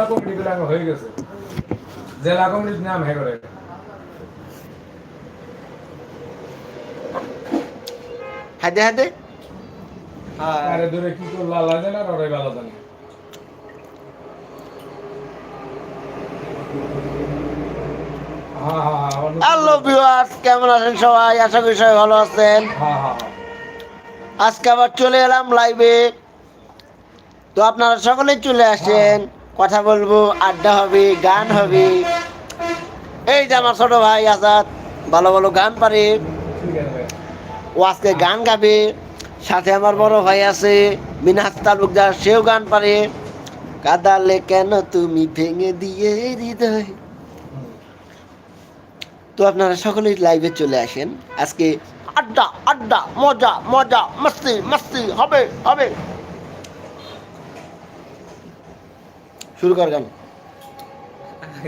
থানা কমিটি গুলো হয়ে গেছে। জেলা কমিটির নাম হ্যাঁ করে হাতে হাতে আরে ধরে কি করল আল্লাহ জানে আর ওরাই ভালো জানে? হ্যালো ভিউয়ার্স কেমন আছেন সবাই? আশা করি সবাই ভালো আছেন। আজকে আবার চলে এলাম লাইভে তো আপনারা সকলেই চলে আসেন। কথা বলব, আড্ডা হবে, গান হবে। এই যে আমার ছোট ভাই আজাদ, ভালো ভালো গান পারে। ও আজকে গান গাবে। সাথে আমার বড় ভাই আছে মিনাজ তালুকদার, সেও গান পারে। কাদালে কেন তুমি ভেঙে দিয়ে হৃদয়? তো আপনারা সকলেই লাইভে চলে আসেন। আজকে আড্ডা আড্ডা, মজা মজা, মস্তি মস্তি, হবে হবে। শুরু কর গান।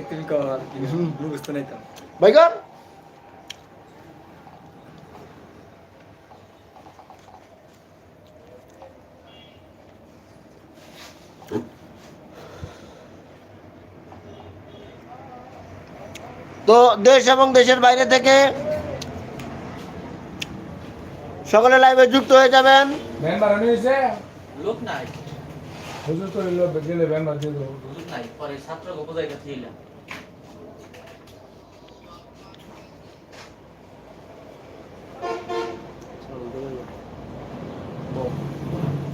তুমি কর কি বুঝতে নাই তো। ভাই কর। তো দেশ এবং দেশের বাইরে থেকে সকলে লাইভে যুক্ত হয়ে যাবেন। লোক নাই। হুজুর তো এলো গেলে ব্যান বাড়িয়ে দেবো। লোক নাই পরে ছাত্র বোঝাই কাছে এলাম।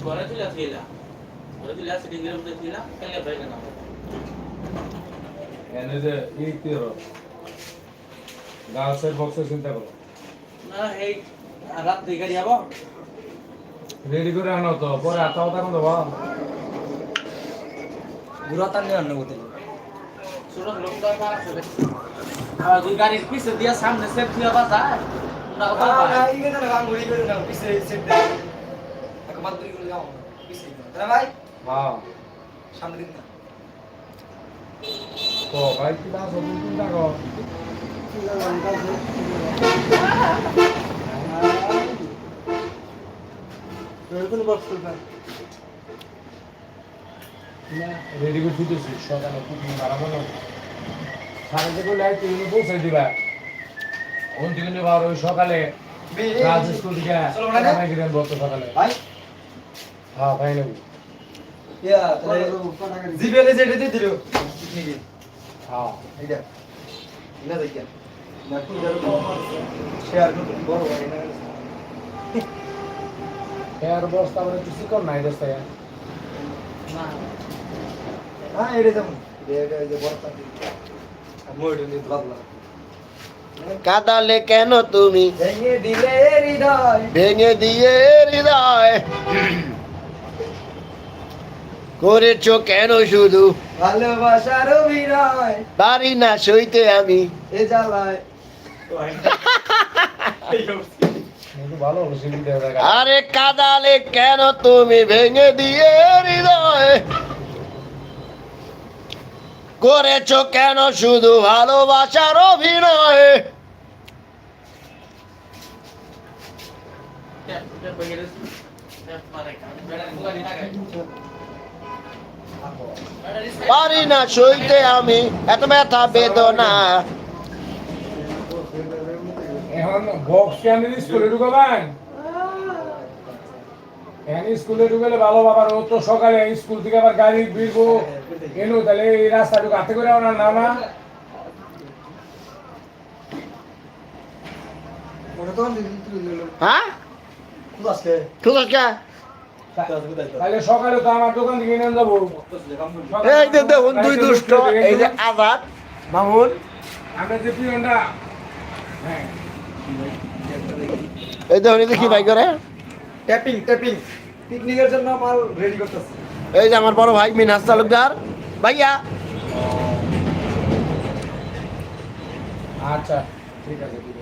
ঘরে তুলে ছিলাম ঘরে তুলে আসি ডিগ্রি মধ্যে ছিলাম কেলে ভাই না। এনে যে এই তেরো গার্লসের বক্সের চিন্তা করো। না এই রাত গাড়ি যাব রেডি করে আনো তো পরে আতা আতা কোন দেবো। বুড়া তার নিয়ে আছে আর গাড়ির পিছে দিয়া সামনে সেট দিয়ে বা যায়। না কথা না ভাই ইগে না গান ঘুরি করে না পিছে সেট দে এক মাত্র করে যাও পিছে ভাই হ্যাঁ সামনে দিন না। তো ভাই কি দাস তুমি চিন্তা করো রেডি করে দিতেছি সকালে খুব খারাপ হলো সাড়ে থেকে লাইট তুমি পৌঁছে দিবা। ওন থেকে নেবা ওই সকালে রাজ স্কুল থেকে না আমাকে দেন বলতো সকালে। ভাই। হ্যাঁ ভাই নেব। ইয়া তাহলে জিবেলে যেটা দিয়ে দিলো। হ্যাঁ। এইটা না দেখিয়া না কোন শেয়ার করতে বড় ভাই না। না। হ্যাঁ এটা যেমন কাদালে কেন তুমি ভেঙে দিলে হৃদয় ভেঙে দিয়ে হৃদয় করেছ কেন শুধু ভালোবাসার অভিনয় পারি না সইতে আমি এ জ্বালায় আরে কাদালে কেন তুমি ভেঙে দিয়ে হৃদয় করেছ কেন শুধু ভালোবাসার অভিনয়? পারি না সইতে আমি, এত ব্যথা, বেদনা। এখন বক্স কেন স্কুলে ঢুকাবেন? এখন স্কুলে ঢুকালে ভালো বাবার ও তো সকালে স্কুল থেকে আবার গাড়ি বিরবো এলো তাহলে এই রাস্তাটুকু হাতে করে ওনার না না। হ্যাঁ? তাহলে সকালে তো আমার দোকান থেকে নিয়ে যাব। এই যে দেখুন দুই দুষ্ট এই যে আজাদ মামুন। আমরা যে পিয়নটা হ্যাঁ। এই দেখুন এই কি ভাই করে? ট্যাপিং ট্যাপিং পিকনিকের জন্য মাল রেডি করতেছে। এই যে আমার বড় ভাই মিনহাস তালুকদার। ভাইয়া। আচ্ছা ঠিক আছে ঠিক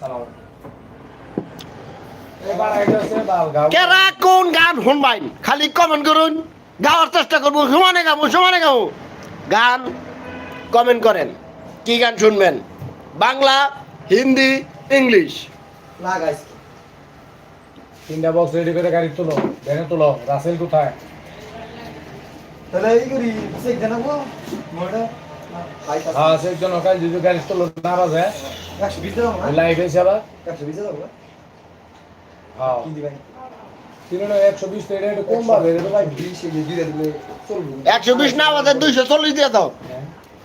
সালাম। কেরা কোন গান শুনবাই খালি কমেন্ট করুন। গাওয়ার চেষ্টা করব সমানে গাবো সমানে গাবো। গান কমেন্ট করেন কি গান শুনবেন? বাংলা হিন্দি ইংলিশ। লাগাইছে তিনটা বক্স রেডি করে গাড়ি তোলো ভ্যানে তোলো। রাসেল কোথায়? তাহলে এই করি চেক জানাব মোটা হ্যাঁ সেই জন্য কাল যদি গাড়ি তো না বাজে একশো বিশ দেবো না লাইভ এসে আবার একশো বিশ দেবো হ্যাঁ। একশো বিশ বাজে দুইশো চল্লিশ দিয়ে দাও।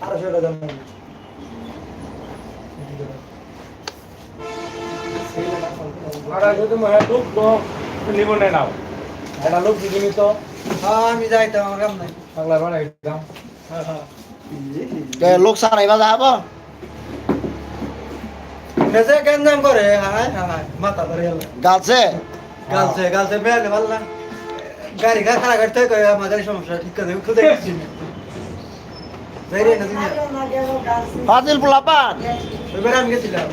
আড়াইশো টাকা আর যদি লোক তো নিব না নাও। এটা লোক নিত। হ্যাঁ আমি যাইতাম আমার কাম নাই। লোক সারাইবা যাব নেজে গঞ্জাম করে? হায় হায় মাথা ধরে গেল। গাছে গালছে গালছে বেলে ভালো না। গাড়ি গা খারাপ করতে কই আমাদের সমস্যা ঠিক করে খুদে গেছি যাই রে না ফাজিল পোলাপান? এবার আমি গেছিলাম।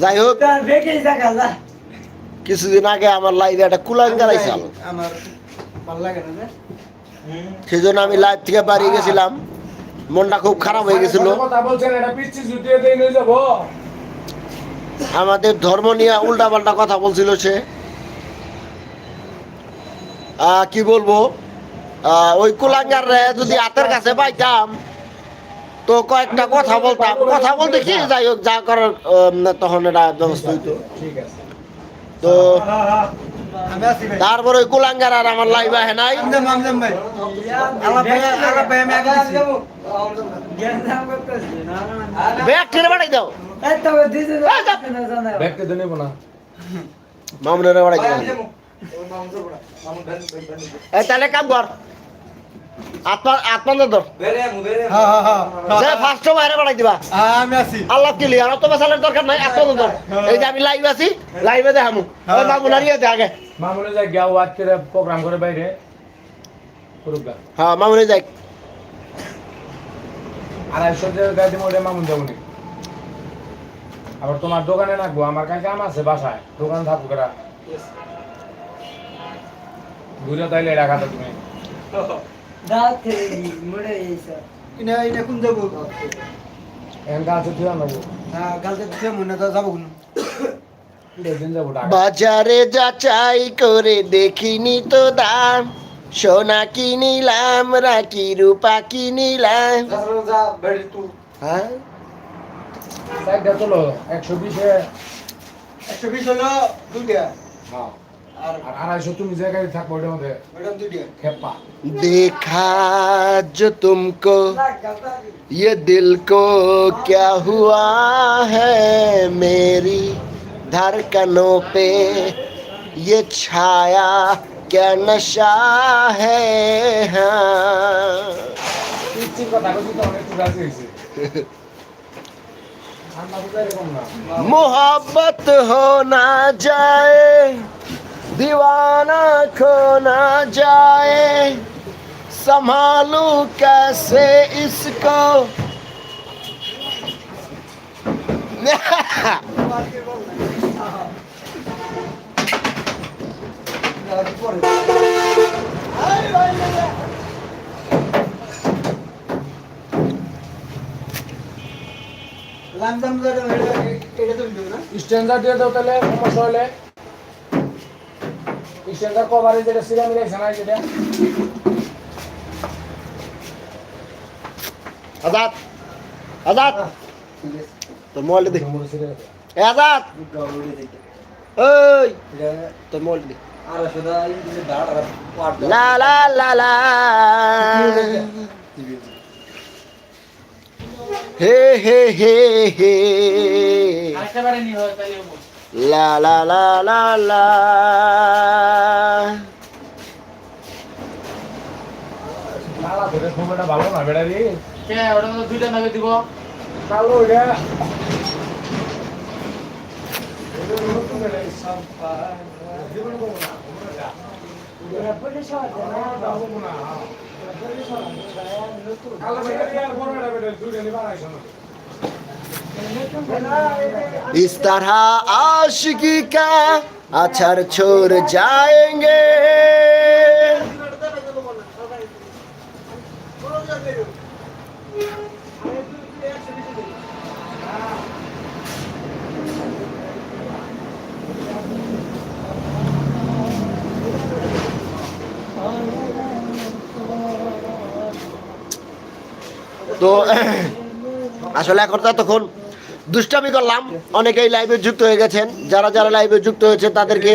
যাই হোক কিছুদিন আগে আমার লাইভে একটা কুলাঙ্গার আইসাল সেই জন্য আমি লাইভ থেকে বাড়ি গেছিলাম মনটা খুব খারাপ হয়ে গেছিল আমাদের ধর্ম নিয়ে উল্টা পাল্টা কথা বলছিল সে আহ, কি বলব ওই কুলাঙ্গার যদি হাতের কাছে পাইতাম তো কয়েকটা কথা বলতাম। কথা বলতে কি যাই হোক যা করার তখন এটা ব্যবস্থা হইতো। তো আমি তারপরে ওই কুলাঙ্গার আর আমার লাইভ আহে নাই। ব্যাগ ঠেলে বাড়াই দাও। ব্যাগকে তো নেব না। মামুনের বাড়াই দাও। তাহলে কাম কর। হ্যাঁ হ্যাঁ হ্যাঁ আমি দরকার নাই আত্মা এই যে আমি লাইভ আছি লাইভে দেখামু। ওই মামুনার দে আগে। মামুনে যায় গিয়া ওয়াজ করে প্রোগ্রাম করে বাইরে। হ্যাঁ মামুনি যাই। আড়াইশো গাড়ি মোড়ে মামুন যাব নি আবার তোমার দোকানে রাখব আমার কাছে কাম আছে বাসায় দোকান থাকুক এরা ঘুরে তাইলে তুমি। ইনা ইনা কোন যাব? এখন হ্যাঁ মনে তো যাব কোন। দিন যাব টাকা বাজারে যাচাই করে দেখিনি তো দাম। সোনা কিনিলাম রাখি রূপা কিনিলাম। যা হ্যাঁ? চলো একশো বিশে। একশো বিশ হলো দুইটা। হ্যাঁ। देखा जो तुमको ये दिल को क्या हुआ है मेरी धड़कनों पे? ये छाया क्या नशा है? हाँ। मोहब्बत हो ना जाए दीवाना खो ना जाए संभालू कैसे इसको পরে লামজাম এটা এটা তুমি দেবো না স্ট্যান্ডার্ড দিয়ে দাও তাহলে সমস্যা হলে স্ট্যান্ডার কভারে যেটা সিরা মিলাইছে না যেটা আজাদ আজাদ তোর মোবাইলটা দেখ এ আজাদ ওই তোর মোবাইলটা দেখ লা লা লা লা হে হে হে হে আরেকটা বারে নি হয় তাহলে হব। লা লা লা লা লা লালা তোদের খুব ভালো না বেড়া রে ওটা মধ্যে দুইটা নামে দিব কালো এটা इस तरह आशिकी का अछर छोड़ जाएंगे তো আসলে এখন তখন দুষ্টামি করলাম। অনেকেই লাইভে যুক্ত হয়ে গেছেন। যারা যারা লাইভে যুক্ত হয়েছে, তাদেরকে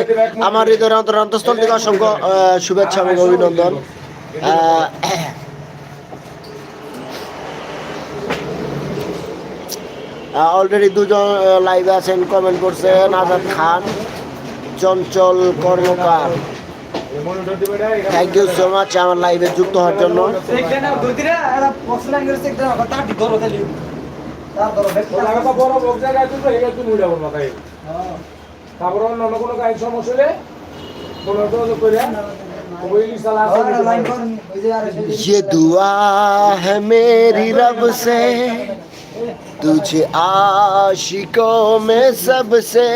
আমার হৃদয়ের অন্তর অন্তঃস্থল থেকে অসংখ্য শুভেচ্ছা এবং অভিনন্দন। অলরেডি দুজন লাইভে আছেন। কমেন্ট করছেন Azad Khan, Chanchal Karmakar. Thank you so much আমার লাইভে যুক্ত হওয়ার জন্য। বড় বক জায়গায় তুই এটা তুই মুড়া বলবা তাই তারপর অন্য অন্য কোনো গাড়ি সমস্যা হলে কোনো তো করে ওই সালা লাইন করেন ওই যে আর ये दुआ है मेरी रब से तुझे आशिकों में सबसे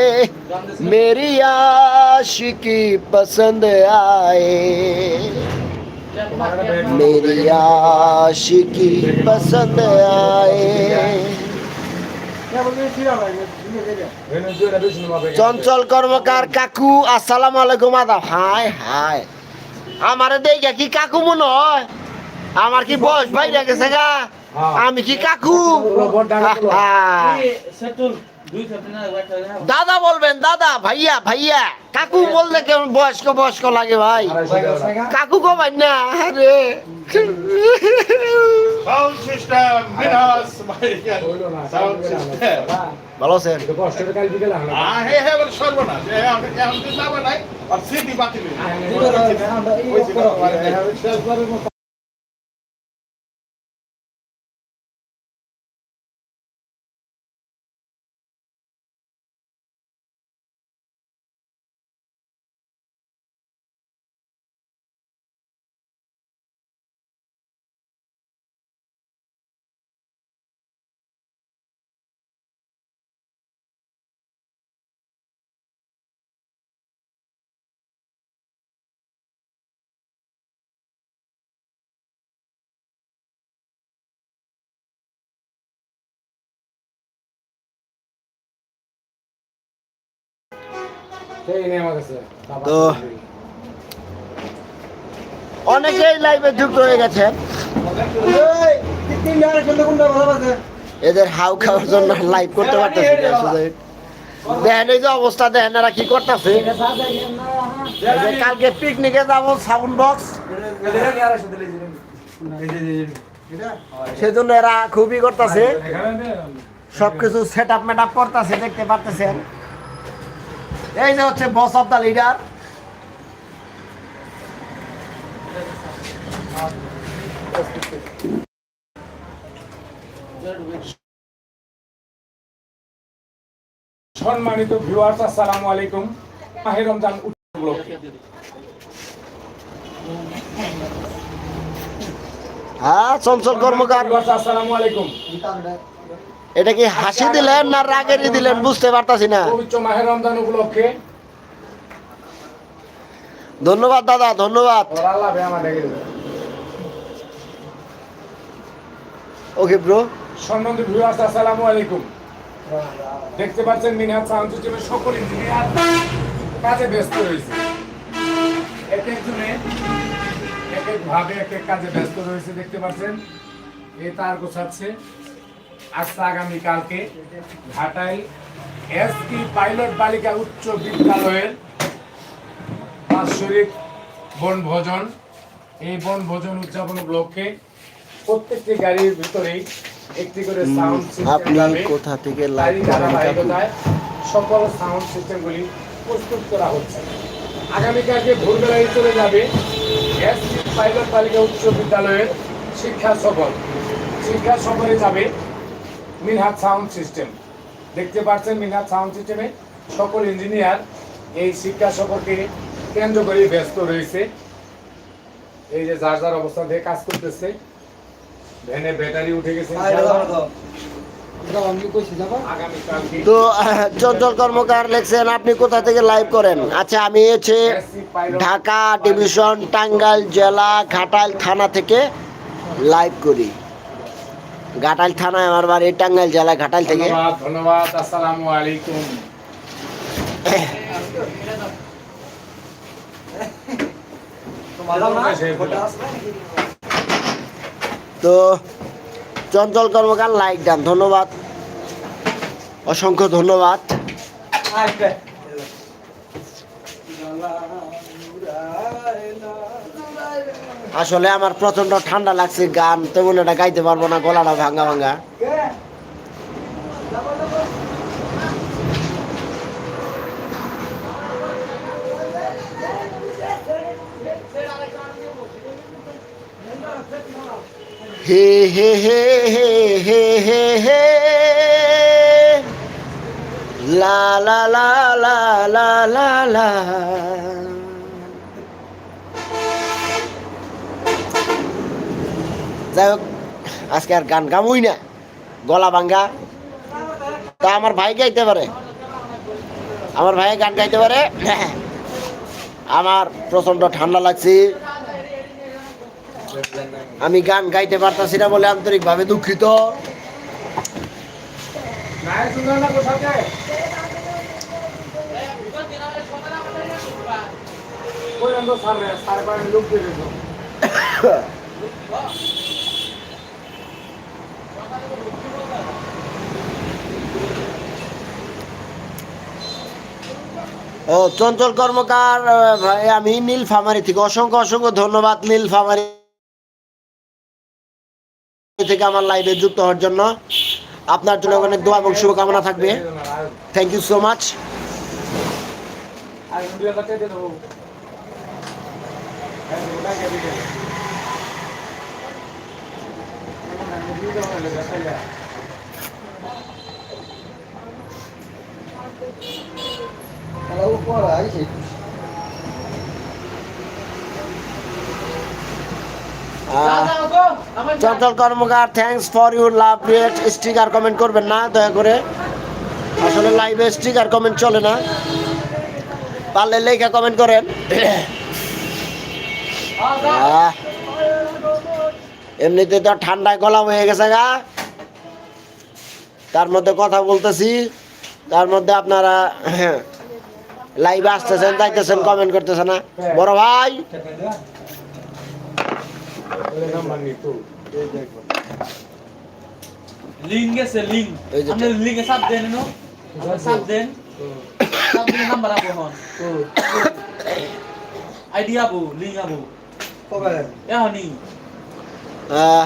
मेरी आशिकी पसंद आए मेरी आशिकी पसंद आए চঞ্চল কর্মকার কাকু আসসালাম আলাইকুম আদা হাই হাই। আমার দেখে কি কাকু মনে হয়? আমার কি বয়স ভাই গেছে গা? আমি কি কাকু? দাদা বলবেন দাদা ভাইয়া ভাইয়া। কাকু বললে কেমন বয়স্ক বয়স্ক লাগে ভাই। কাকু কমাই না আরে American হইল না sound system. ভালো আছেন এটা কষ্টের কাল বিকেল আহলা আহ, হে হে বলে সর্বনাশ এ আমাকে এখন তো যাবে নাই আর সিটি বাতিল হইল। ওই যে কথা বলে, সেই নেই আমার কাছে তো- অনেকেই লাইভে যুক্ত হয়ে আছে এদের হাউ খাওয়ার জন্য লাইভ করতে পারতেছি দেখেন এই যে অবস্থা দেখেন এরা কি করতেছে। কালকে পিকনিকে যাব সাউন্ড বক্স সেজন্য এরা খুবই করতেছে। সবকিছু সেট আপ মেট আপ করতেছে দেখতে পারতেছেন। এই যে হচ্ছে বস অফ দ্য লিডার সম্মানিত ভিউয়ার্স আসসালামু আলাইকুম। মাহে রমজান উপলক্ষে। হ্যাঁ চঞ্চল কর্মকার। আসসালামু আলাইকুম। এটা কি হাসি দিলেন না রাগেরই দিলেন? বুঝতে পারতাছি না। উপলক্ষে। ধন্যবাদ দাদা ধন্যবাদ। ওকে ব্রো সম্মানিত ভিউয়ার্স আসসালামু আলাইকুম। দেখতে পাচ্ছেন মিনহাজ সাউন্ড সিস্টেমের সকল ইঞ্জিনিয়ার কাজে ব্যস্ত রয়েছে। এক একজনে এক এক ভাবে এক এক কাজে ব্যস্ত রয়েছে দেখতে পাচ্ছেন। এ তার গোছাচ্ছে। আজকে আগামী কালকে ঘাটাইল এসপি পাইলট বালিকা উচ্চ বিদ্যালয়ের বাৎসরিক বনভোজন। এই বনভোজন উদযাপন উপলক্ষে প্রত্যেকটি গাড়ির ভিতরেই একটি করে সাউন্ড আপনি কোথা থেকে সকল সাউন্ড সিস্টেমগুলি প্রস্তুত করা হচ্ছে। আগামীকালকে ভোরবেলায় চলে যাবে এসসি পাইলট বালিকা উচ্চ বিদ্যালয়ের শিক্ষা সফর। শিক্ষা সফরে যাবে মিনহাত সাউন্ড সিস্টেম। দেখতে পাচ্ছেন মিনহাত সাউন্ড সিস্টেমে সকল ইঞ্জিনিয়ার এই শিক্ষা সফরকে কেন্দ্র করে ব্যস্ত রয়েছে। এই যে যার যার অবস্থা থেকে কাজ করতেছে। ভ্যানে ব্যাটারি উঠে গেছে তো চঞ্চল কর্মকার লেখছেন আপনি কোথা থেকে লাইভ করেন? আচ্ছা আমি হচ্ছে ঢাকা ডিভিশন টাঙ্গাইল জেলা ঘাটাইল থানা থেকে লাইভ করি। ঘাটাইল থানায় আমার বাড়ি টাঙ্গাইল জেলা ঘাটাল থেকে। ধন্যবাদ ধন্যবাদ আসসালামু আলাইকুম। তো চঞ্চল কর্মকার লাইক দেন ধন্যবাদ। অসংখ্য ধন্যবাদ আসবে আসলে আমার প্রচণ্ড ঠান্ডা লাগছে, গান তো তেমন এটা গাইতে পারব না, গলাটা ভাঙ্গা ভাঙ্গা হে হে হে হে হে হে হে। লা লা লা লা লা লা লা। যাই হোক আজকে আর গান গামুই না গলা ভাঙ্গা। তা আমার ভাই গাইতে পারে। আমার ভাই গান গাইতে পারে। আমার প্রচণ্ড ঠান্ডা লাগছে। আমি গান গাইতে পারতাছি না বলে আন্তরিকভাবে দুঃখিত। লোক ও, চঞ্চল কর্মকার আমি নীল ফামারি থেকে। অসংখ্য অসংখ্য ধন্যবাদ নীল ফামারি থেকে আমার লাইভে যুক্ত হওয়ার জন্য। আপনার জন্য অনেক দোয়া এবং শুভকামনা থাকবে। থ্যাংক ইউ সো মাচ দুই হাজার টাকা দিয়ে দেবো হ্যাঁ, ওটা কে দিবে? দিয়ে দেবো নাহলে আইছে Chanchal Karmakar thanks for your love rate sticker comment করবেন না দয়া করে। আসলে লাইভে স্টিকার কমেন্ট চলে না। পারলে লেখা কমেন্ট করেন। এমনিতে তো ঠান্ডায় গলা হয়ে গেছে গা। তার মধ্যে কথা বলতেছি তার মধ্যে আপনারা লাইভে আসতেছেন যাইতেছেন কমেন্ট করতেছেন না বড় ভাই। ওদের নাম্বার নেই তো। লিঙ্ক গেছে লিঙ্ক এই যে- আপনি লিঙ্কে চাপ দেন নো আপনি চাপ দেন। চাপ দিলে নাম্বার আবো হন। আইডি আবো লিঙ্ক আবো কবে এহনি আহ,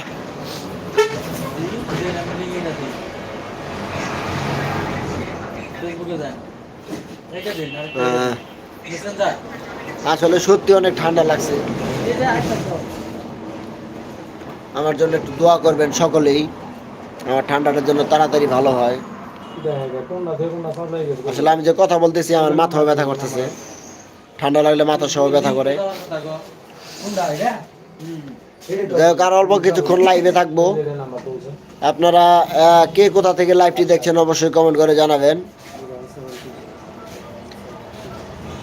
লিঙ্ক দেন আমি লিঙ্ক এটা দিই ফেসবুকে যান এটা দেন আর আহ, মেসেঞ্জার আসলে সত্যি অনেক ঠান্ডা লাগছে। আমার জন্য একটু দোয়া করবেন সকলেই। আমার ঠান্ডাটার জন্য তাড়াতাড়ি ভালো হয়। আসলে আমি যে কথা বলতেছি আমার মাথা ব্যথা করতেছে। ঠান্ডা লাগলে মাথা সহ ব্যথা করে। যাই হোক আর অল্প কিছুক্ষণ লাইভে থাকব। আপনারা কে কোথা থেকে লাইভটি দেখছেন অবশ্যই কমেন্ট করে জানাবেন।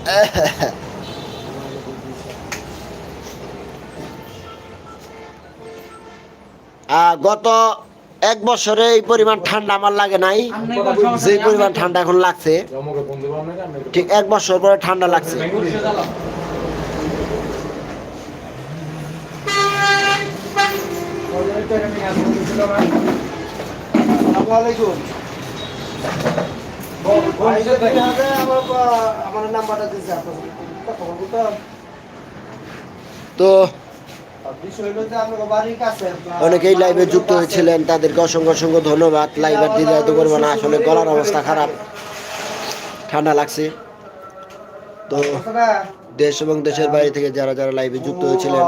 গত এক বছরে এই পরিমাণ ঠান্ডা আমার লাগে নাই যে পরিমাণ ঠান্ডা এখন লাগছে, ঠিক এক বছর পরে ঠান্ডা লাগছে? আসসালামু আলাইকুম তো। অনেকেই লাইভে যুক্ত হয়েছিলেন, তাদেরকে অসংখ্য অসংখ্য ধন্যবাদ। লাইভ আর দীর্ঘায়িত করব না, আসলে গলার অবস্থা খারাপ। ঠান্ডা লাগছে। তো দেশ এবং দেশের বাইরে থেকে যারা যারা লাইভে যুক্ত হয়েছিলেন,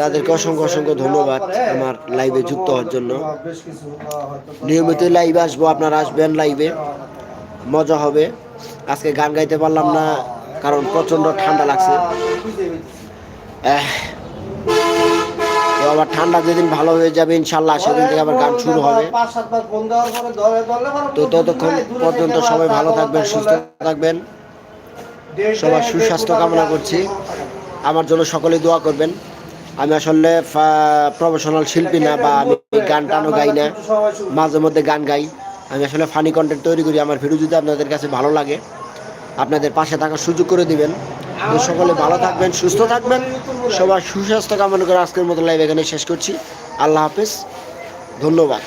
তাদেরকে অসংখ্য অসংখ্য ধন্যবাদ আমার লাইভে যুক্ত হওয়ার জন্য। নিয়মিত লাইভে আসব, আপনারা আসবেন লাইভে মজা হবে। আজকে গান গাইতে পারলাম না, কারণ প্রচণ্ড ঠান্ডা লাগছে। তো আবার ঠান্ডা যেদিন ভালো হয়ে যাবে, ইনশাল্লাহ সেদিন থেকে আবার গান শুরু হবে। তো ততক্ষণ পর্যন্ত সবাই ভালো থাকবেন, সুস্থ থাকবেন। সবার সুস্বাস্থ্য কামনা করছি। আমার জন্য সকলেই দোয়া করবেন। আমি আসলে প্রফেশনাল শিল্পী না বা আমি গান টানও গাই না, মাঝে মধ্যে গান গাই। আমি আসলে ফানি কন্টেন্ট তৈরি করি, আমার ভিডিও যদি আপনাদের কাছে ভালো লাগে, আপনাদের পাশে থাকার সুযোগ করে দিবেন। সকলে ভালো থাকবেন, সুস্থ থাকবেন। সবার সুস্বাস্থ্য কামনা করে আজকের মতো লাইভ এখানে শেষ করছি। আল্লাহ হাফেজ। ধন্যবাদ।